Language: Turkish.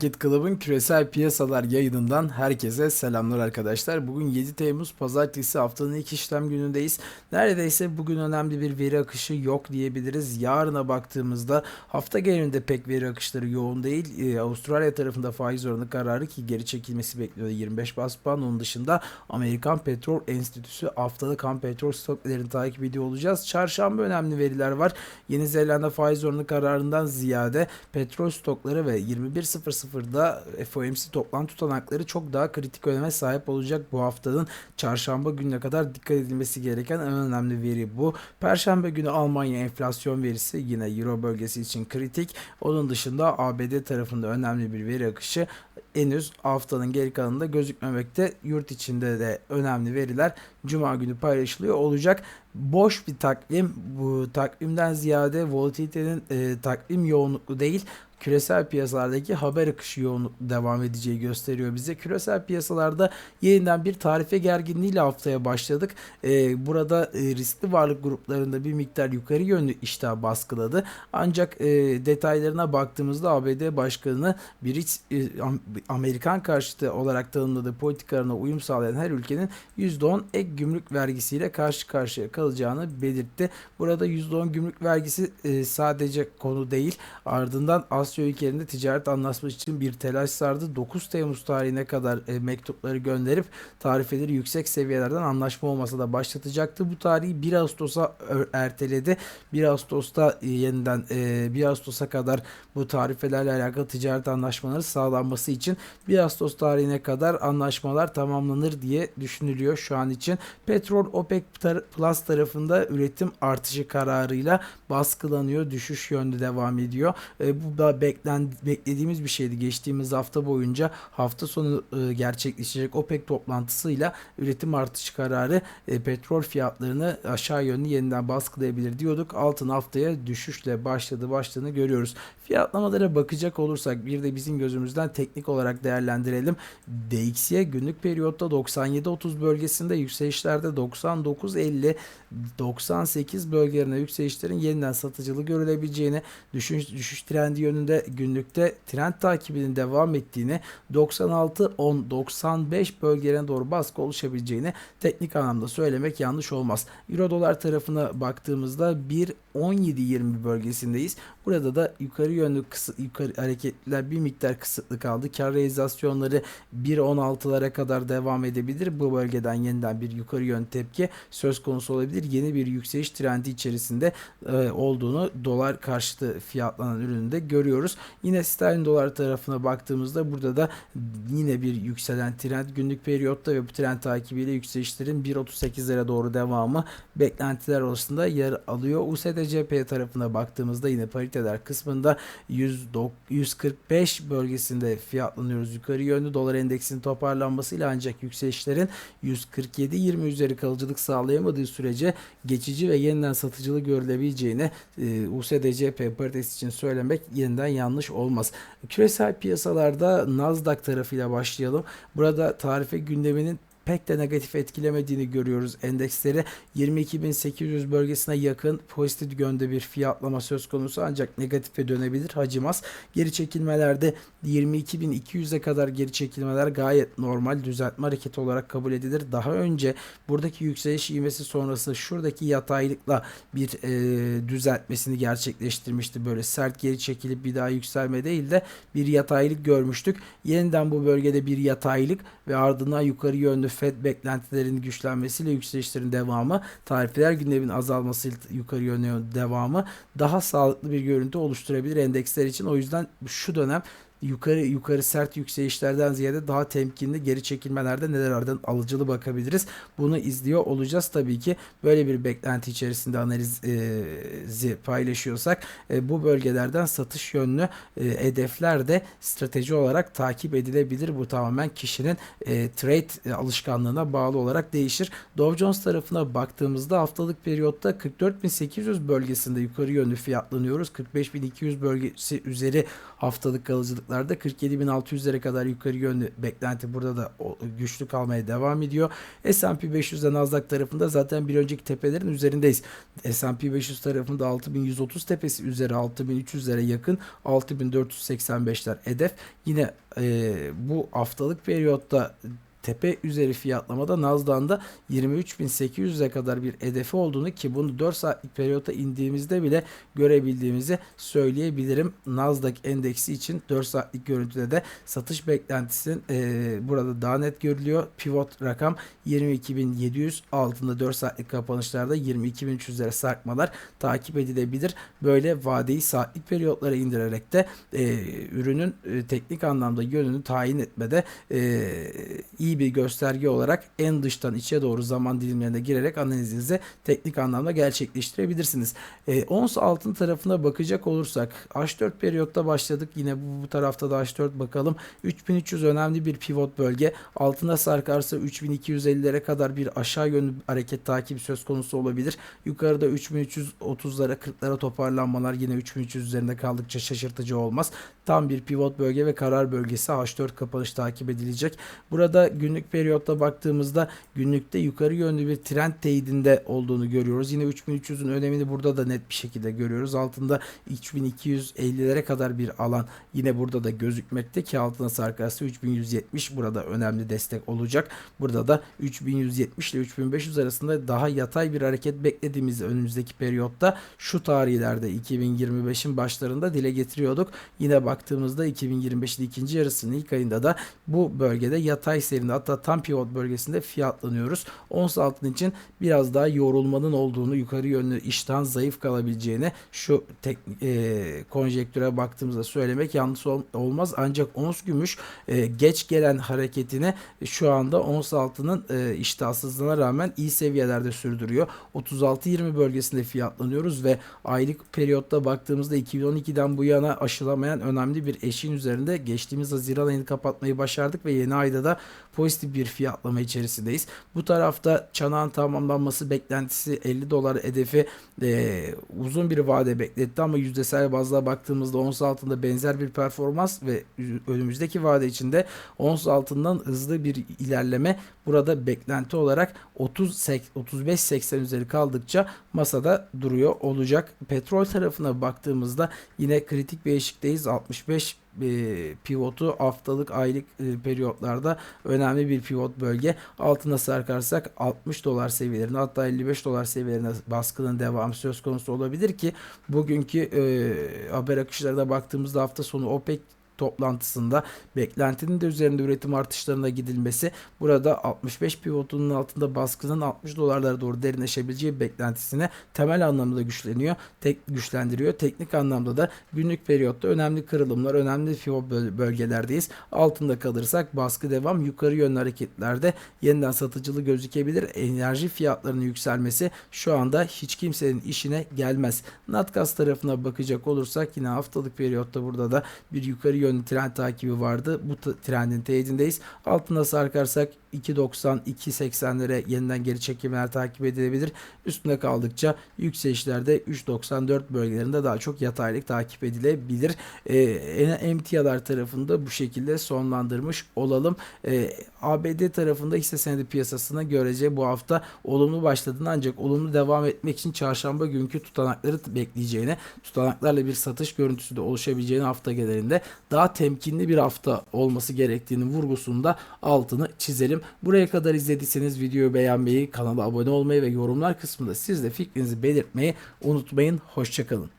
Market Club'ın küresel piyasalar yayınından herkese selamlar arkadaşlar. Bugün 7 Temmuz Pazartesi haftanın ilk işlem günündeyiz. Neredeyse bugün önemli bir veri akışı yok diyebiliriz. Yarına baktığımızda hafta genelinde pek veri akışları yoğun değil. Ee, Avustralya tarafında faiz oranı kararı ki geri çekilmesi bekliyordu 25 bas puan. Onun dışında Amerikan Petrol Enstitüsü haftalık ham petrol stoklarını takip ediyor olacağız. Çarşamba önemli veriler var. Yeni Zelanda faiz oranı kararından ziyade petrol stokları ve 21.00'da FOMC toplantı tutanakları çok daha kritik öneme sahip olacak bu haftanın çarşamba gününe kadar dikkat edilmesi gereken en önemli veri bu. Perşembe günü Almanya enflasyon verisi yine Euro bölgesi için kritik. Onun dışında ABD tarafında önemli bir veri akışı henüz haftanın geri kalanında gözükmemekte. Yurt içinde de önemli veriler Cuma günü paylaşılıyor olacak. Boş bir takvim. Bu takvimden ziyade volatilitenin e, takvim yoğunluklu değil küresel piyasalardaki haber akışı yoğunluk devam edeceği gösteriyor bize. Küresel piyasalarda yeniden bir tarife gerginliğiyle haftaya başladık. Ee, burada e, riskli varlık gruplarında bir miktar yukarı yönlü iştah baskıladı. Ancak e, detaylarına baktığımızda ABD Başkanı bir iç, e, Amerikan karşıtı olarak tanımladığı politikalarına uyum sağlayan her ülkenin %10 ek gümrük vergisiyle karşı karşıya kalacağını belirtti. Burada %10 gümrük vergisi e, sadece konu değil. Ardından Asya ülkelerinde ticaret anlaşması için bir telaş sardı. 9 Temmuz tarihine kadar e, mektupları gönderip tarifeleri yüksek seviyelerden anlaşma olmasa da başlatacaktı. Bu tarihi 1 Ağustos'a erteledi. 1 Ağustos'ta e, yeniden e, 1 Ağustos'a kadar bu tarifelerle alakalı ticaret anlaşmaları sağlanması için 1 Ağustos tarihine kadar anlaşmalar tamamlanır diye düşünülüyor şu an için. Petrol OPEC Plus tarafında üretim artışı kararıyla baskılanıyor. Düşüş yönde devam ediyor. E, bu da beklen, beklediğimiz bir şeydi. Geçtiğimiz hafta boyunca hafta sonu e, gerçekleşecek OPEC toplantısıyla üretim artışı kararı e, petrol fiyatlarını aşağı yönlü yeniden baskılayabilir diyorduk. Altın haftaya düşüşle başladı başladığını görüyoruz. Fiyatlamalara bakacak olursak bir de bizim gözümüzden teknik olarak değerlendirelim. DXY günlük periyotta 97.30 bölgesinde yükselişlerde 99.50 98 bölgelerine yükselişlerin yeniden satıcılı görülebileceğini, düşüş, düşüş trendi yönünde günlükte trend takibinin devam ettiğini, 96 10 95 bölgelerine doğru baskı oluşabileceğini teknik anlamda söylemek yanlış olmaz. Euro dolar tarafına baktığımızda 1 17-20 bölgesindeyiz. Burada da yukarı yönlü kısıt, yukarı hareketler bir miktar kısıtlı kaldı. Kar realizasyonları 1.16'lara kadar devam edebilir. Bu bölgeden yeniden bir yukarı yön tepki söz konusu olabilir. Yeni bir yükseliş trendi içerisinde e, olduğunu dolar karşıtı fiyatlanan ürününde görüyoruz. Yine sterlin dolar tarafına baktığımızda burada da yine bir yükselen trend günlük periyotta ve bu trend takibiyle yükselişlerin 1.38'lere doğru devamı beklentiler arasında yer alıyor. USD CP tarafına baktığımızda yine pariteler kısmında 100, 145 bölgesinde fiyatlanıyoruz yukarı yönlü. Dolar endeksinin toparlanmasıyla ancak yükselişlerin 147-20 üzeri kalıcılık sağlayamadığı sürece geçici ve yeniden satıcılı görülebileceğini e, USD CP paritesi için söylemek yeniden yanlış olmaz. Küresel piyasalarda Nasdaq tarafıyla başlayalım. Burada tarife gündeminin pek de negatif etkilemediğini görüyoruz endeksleri. 22.800 bölgesine yakın pozitif yönde bir fiyatlama söz konusu ancak negatife dönebilir hacimaz. Geri çekilmelerde 22.200'e kadar geri çekilmeler gayet normal düzeltme hareketi olarak kabul edilir. Daha önce buradaki yükseliş ivmesi sonrası şuradaki yataylıkla bir e, düzeltmesini gerçekleştirmişti. Böyle sert geri çekilip bir daha yükselme değil de bir yataylık görmüştük. Yeniden bu bölgede bir yataylık ve ardından yukarı yönlü FED beklentilerinin güçlenmesiyle yükselişlerin devamı, tarifeler gündeminin azalması yukarı yönlü devamı daha sağlıklı bir görüntü oluşturabilir endeksler için. O yüzden şu dönem yukarı yukarı sert yükselişlerden ziyade daha temkinli geri çekilmelerde nelerden alıcılı bakabiliriz. Bunu izliyor olacağız tabii ki. Böyle bir beklenti içerisinde analizi paylaşıyorsak e, bu bölgelerden satış yönlü e, hedefler de strateji olarak takip edilebilir. Bu tamamen kişinin e, trade alışkanlığına bağlı olarak değişir. Dow Jones tarafına baktığımızda haftalık periyotta 44.800 bölgesinde yukarı yönlü fiyatlanıyoruz. 45.200 bölgesi üzeri haftalık kalıcılık fiyatlarda 47.600'lere kadar yukarı yönlü beklenti burada da güçlü kalmaya devam ediyor. S&P 500 ve Nasdaq tarafında zaten bir önceki tepelerin üzerindeyiz. S&P 500 tarafında 6130 tepesi üzeri 6300'lere yakın 6485'ler hedef. Yine e, bu haftalık periyotta tepe üzeri fiyatlamada Nasdaq'ın da 23.800'e kadar bir hedefi olduğunu ki bunu 4 saatlik periyota indiğimizde bile görebildiğimizi söyleyebilirim. Nasdaq endeksi için 4 saatlik görüntüde de satış beklentisinin e, burada daha net görülüyor. Pivot rakam 22.700 altında 4 saatlik kapanışlarda 22.300'lere sarkmalar takip edilebilir. Böyle vadeyi saatlik periyotlara indirerek de e, ürünün e, teknik anlamda yönünü tayin etmede e, iyi bir gösterge olarak en dıştan içe doğru zaman dilimlerine girerek analizinizi teknik anlamda gerçekleştirebilirsiniz. E, ons altın tarafına bakacak olursak H4 periyotta başladık. Yine bu, bu tarafta da H4 bakalım. 3300 önemli bir pivot bölge. Altına sarkarsa 3250'lere kadar bir aşağı yönlü hareket takibi söz konusu olabilir. Yukarıda 3330'lara 40'lara toparlanmalar yine 3300 üzerinde kaldıkça şaşırtıcı olmaz. Tam bir pivot bölge ve karar bölgesi H4 kapanış takip edilecek. Burada günlük periyotta baktığımızda günlükte yukarı yönlü bir trend teyidinde olduğunu görüyoruz. Yine 3300'ün önemini burada da net bir şekilde görüyoruz. Altında 3250'lere kadar bir alan yine burada da gözükmekte ki altına sarkarsa 3170 burada önemli destek olacak. Burada da 3170 ile 3500 arasında daha yatay bir hareket beklediğimiz önümüzdeki periyotta şu tarihlerde 2025'in başlarında dile getiriyorduk. Yine baktığımızda 2025'in ikinci yarısının ilk ayında da bu bölgede yatay serinde hatta tam pivot bölgesinde fiyatlanıyoruz. Ons altın için biraz daha yorulmanın olduğunu, yukarı yönlü iştahın zayıf kalabileceğini şu tek e, konjektüre baktığımızda söylemek yanlış ol- olmaz. Ancak ons gümüş e, geç gelen hareketini şu anda ons altının e, iştahsızlığına rağmen iyi seviyelerde sürdürüyor. 36-20 bölgesinde fiyatlanıyoruz ve aylık periyotta baktığımızda 2012'den bu yana aşılamayan önemli bir eşiğin üzerinde geçtiğimiz Haziran ayını kapatmayı başardık ve yeni ayda da pozitif bir fiyatlama içerisindeyiz. Bu tarafta çanağın tamamlanması beklentisi 50 dolar hedefi e, uzun bir vade bekletti ama yüzdesel bazda baktığımızda ons altında benzer bir performans ve önümüzdeki vade içinde ons altından hızlı bir ilerleme burada beklenti olarak 30 35-80 üzeri kaldıkça masada duruyor olacak. Petrol tarafına baktığımızda yine kritik bir eşikteyiz. 65 pivotu haftalık aylık e, periyotlarda önemli bir pivot bölge. Altına sarkarsak 60 dolar seviyelerine hatta 55 dolar seviyelerine baskının devamı söz konusu olabilir ki bugünkü e, haber akışlarına baktığımızda hafta sonu OPEC toplantısında beklentinin de üzerinde üretim artışlarına gidilmesi burada 65 pivotunun altında baskının 60 dolarlara doğru derinleşebileceği beklentisine temel anlamda güçleniyor. Tek güçlendiriyor. Teknik anlamda da günlük periyotta önemli kırılımlar, önemli pivot böl- bölgelerdeyiz. Altında kalırsak baskı devam. Yukarı yönlü hareketlerde yeniden satıcılı gözükebilir. Enerji fiyatlarının yükselmesi şu anda hiç kimsenin işine gelmez. Natgas tarafına bakacak olursak yine haftalık periyotta burada da bir yukarı yönlü trend takibi vardı. Bu trendin teyidindeyiz. Altına sarkarsak 2.90 2.80'lere yeniden geri çekimler takip edilebilir. Üstünde kaldıkça yükselişlerde 3.94 bölgelerinde daha çok yataylık takip edilebilir. Ee, emtialar tarafında bu şekilde sonlandırmış olalım. Ee, ABD tarafında hisse senedi piyasasına görece bu hafta olumlu başladığını ancak olumlu devam etmek için çarşamba günkü tutanakları bekleyeceğini, tutanaklarla bir satış görüntüsü de oluşabileceğini hafta genelinde daha temkinli bir hafta olması gerektiğini vurgusunda altını çizelim. Buraya kadar izlediyseniz videoyu beğenmeyi, kanala abone olmayı ve yorumlar kısmında siz de fikrinizi belirtmeyi unutmayın. Hoşçakalın.